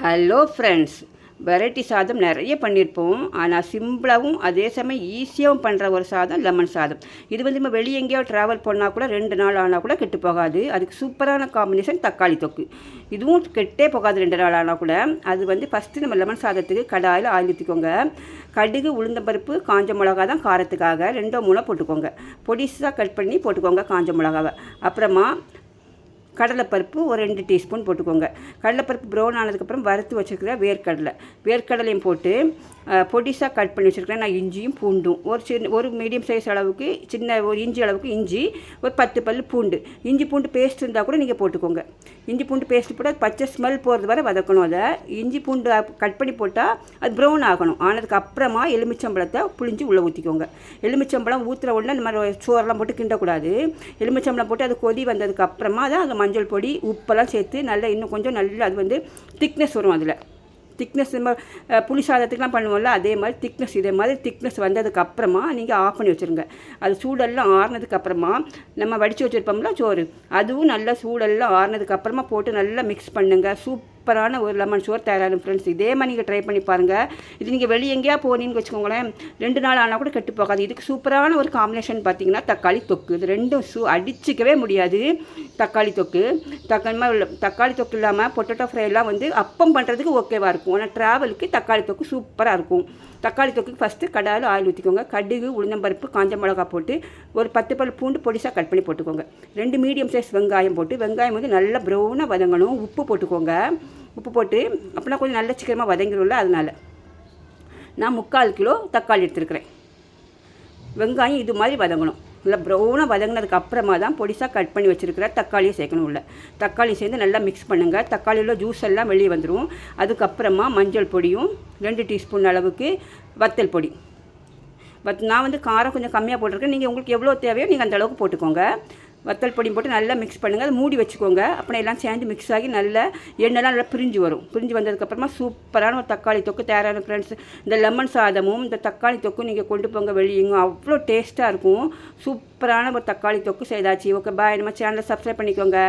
Hello friends variety சாதம் நிறைய பண்ணியிருப்போம் ஆனால் சிம்பிளாகவும் அதே சமயம் ஈஸியாகவும் பண்ணுற ஒரு சாதம் லெமன் சாதம். இது வந்து நம்ம வெளியே எங்கேயோ ட்ராவல் பண்ணால் கூட ரெண்டு நாள் ஆனால் கூட கெட்டு போகாது. அதுக்கு சூப்பரான காம்பினேஷன் தக்காளி தொக்கு. இதுவும் கெட்டே போகாது ரெண்டு நாள் ஆனால் கூட. அது வந்து ஃபஸ்ட்டு நம்ம லெமன் சாதத்துக்கு கடாயில் ஆயில் ஊற்றிக்கோங்க கடுகு உளுந்தம்பருப்பு காஞ்ச மிளகா தான் காரத்துக்காக. ரெண்டோ மூணோ போட்டுக்கோங்க. பொடிசாக கட் பண்ணி போட்டுக்கோங்க காஞ்ச மிளகாவை. அப்புறமா கடலைப்பருப்பு ஒரு ரெண்டு டீஸ்பூன் போட்டுக்கோங்க. கடலைப்பருப்பு ப்ரௌன் ஆனதுக்கப்புறம் வறுத்து வச்சுருக்கிற வேர்க்கடலை. வேர்க்கடலையும் போட்டு பொடிசாக கட் பண்ணி வச்சுருக்கிறேன். நான் இஞ்சியும் பூண்டும். ஒரு சின்ன ஒரு மீடியம் சைஸ் அளவுக்கு சின்ன ஒரு இஞ்சி அளவுக்கு இஞ்சி ஒரு பத்து பல் பூண்டு. இஞ்சி பூண்டு பேஸ்ட் இருந்தால் கூட நீங்கள் போட்டுக்கோங்க. இஞ்சி பூண்டு பேஸ்ட் போட்டு பச்சை ஸ்மெல் போகிறது வரை வதக்கணும். அதை இஞ்சி பூண்டு கட் பண்ணி போட்டால் அது ப்ரௌன் ஆகணும். ஆனதுக்கு அப்புறமா எலுமிச்சம்பழத்தை புளிஞ்சு உள்ளே ஊற்றிக்கோங்க எலுமிச்சம்பழம் ஊற்றுற உடனே இந்த மாதிரி சோறெல்லாம் போட்டு கிண்டக்கூடாது. எலுமிச்சம்பழம் போட்டு அது கொதி வந்ததுக்கு அப்புறமா தான் அந்த மஞ்சள் பொடி உப்பெல்லாம் சேர்த்து நல்லா இன்னும் கொஞ்சம் நல்லா அது வந்து திக்னஸ் வரும் அதில். திக்னஸ் நம்ம புளி சாதத்துக்குலாம் பண்ணுவோம்ல அதே மாதிரி திக்னஸ் இதே மாதிரி திக்னஸ் வந்ததுக்கு அப்புறமா நீங்கள் ஆஃப் பண்ணி வச்சுருங்க. அது சூடெல்லாம் ஆறுனதுக்கு அப்புறமா நம்ம வடித்து வச்சுருப்போம்ல சோறு. அதுவும் நல்லா சூடெல்லாம் ஆறுனதுக்கு அப்புறமா போட்டு நல்லா மிக்ஸ் பண்ணுங்கள் சூப் சூப்பரான ஒரு லெமன் சோறு தயாராகும் ஃப்ரெண்ட்ஸ் இதே மாதிரி நீங்கள் ட்ரை பண்ணி பாருங்கள் இது நீங்கள் வெளியே எங்கேயா போனீங்கன்னு வச்சுக்கோங்களேன் ரெண்டு நாள் ஆனால் கூட கெட்டு போகாது. இதுக்கு சூப்பரான ஒரு காம்பினேஷன் பார்த்தீங்கன்னா தக்காளி தொக்கு. இது ரெண்டும் சூ அடிச்சிக்கவே முடியாது. தக்காளி தொக்கு. தக்காளி தக்காளி தொக்கு இல்லாமல் பொட்டேட்டோ ஃப்ரைலாம் வந்து அப்பம் பண்ணுறதுக்கு ஓகேவாக இருக்கும். ஆனால் ட்ராவலுக்கு தக்காளி தொக்கு சூப்பராக இருக்கும். தக்காளி தொக்கு ஃபஸ்ட்டு கடாயில் ஆயில் ஊற்றிக்கோங்க கடுகு உளுந்தம்பருப்பு காஞ்ச மிளகா போட்டு ஒரு பத்து பல் பூண்டு பொடிசாக கட் பண்ணி போட்டுக்கோங்க. ரெண்டு மீடியம் சைஸ் வெங்காயம் போட்டு வெங்காயம் வந்து நல்லா ப்ரௌனாக வதங்கணும். உப்பு போட்டுக்கோங்க. உப்பு போட்டு அப்படின்னா கொஞ்சம் நல்ல சீக்கிரமாக வதங்கிடும்ல அதனால். நான் முக்கால் கிலோ தக்காளி எடுத்துருக்குறேன். வெங்காயம் இது மாதிரி வதங்கணும். நல்லா ப்ரௌனாக வதங்கினதுக்கு அப்புறமா தான் பொடிசாக கட் பண்ணி வச்சுருக்கிற தக்காளியை சேர்க்கணும் உள்ள. தக்காளி சேர்ந்து நல்லா மிக்ஸ் பண்ணுங்கள் தக்காளியில் ஜூஸ் எல்லாம் வெளியே வந்துடும் அதுக்கப்புறமா மஞ்சள் பொடியும் ரெண்டு டீஸ்பூன் அளவுக்கு வத்தல் பொடி. பட் நான் வந்து காரம் கொஞ்சம் கம்மியாக போட்டிருக்கேன். நீங்கள் உங்களுக்கு எவ்வளோ தேவையோ நீங்கள் அந்த அளவுக்கு போட்டுக்கோங்க. வத்தல் பொடியும் போட்டு நல்லா மிக்ஸ் பண்ணுங்கள் அதை மூடி வச்சுக்கோங்க. அப்புறம் எல்லாம் சேர்ந்து மிக்ஸ் ஆகி நல்லா எண்ணெய்லாம் நல்லா பிரிஞ்சு வரும். பிரிஞ்சு வந்ததுக்கப்புறமா சூப்பரான ஒரு தக்காளி தொக்கு தயாரான ஃப்ரெண்ட்ஸ் இந்த லெமன் சாதமும் இந்த தக்காளி தொக்கும் நீங்கள் கொண்டு போங்க வெளியுங்க அவ்வளோ டேஸ்ட்டாக இருக்கும். சூப்பரான ஒரு தக்காளி தொக்கு செய்தாச்சு. ஓகே பாய் நம்ம சேனலை சப்ஸ்கிரைப் பண்ணிக்கோங்க.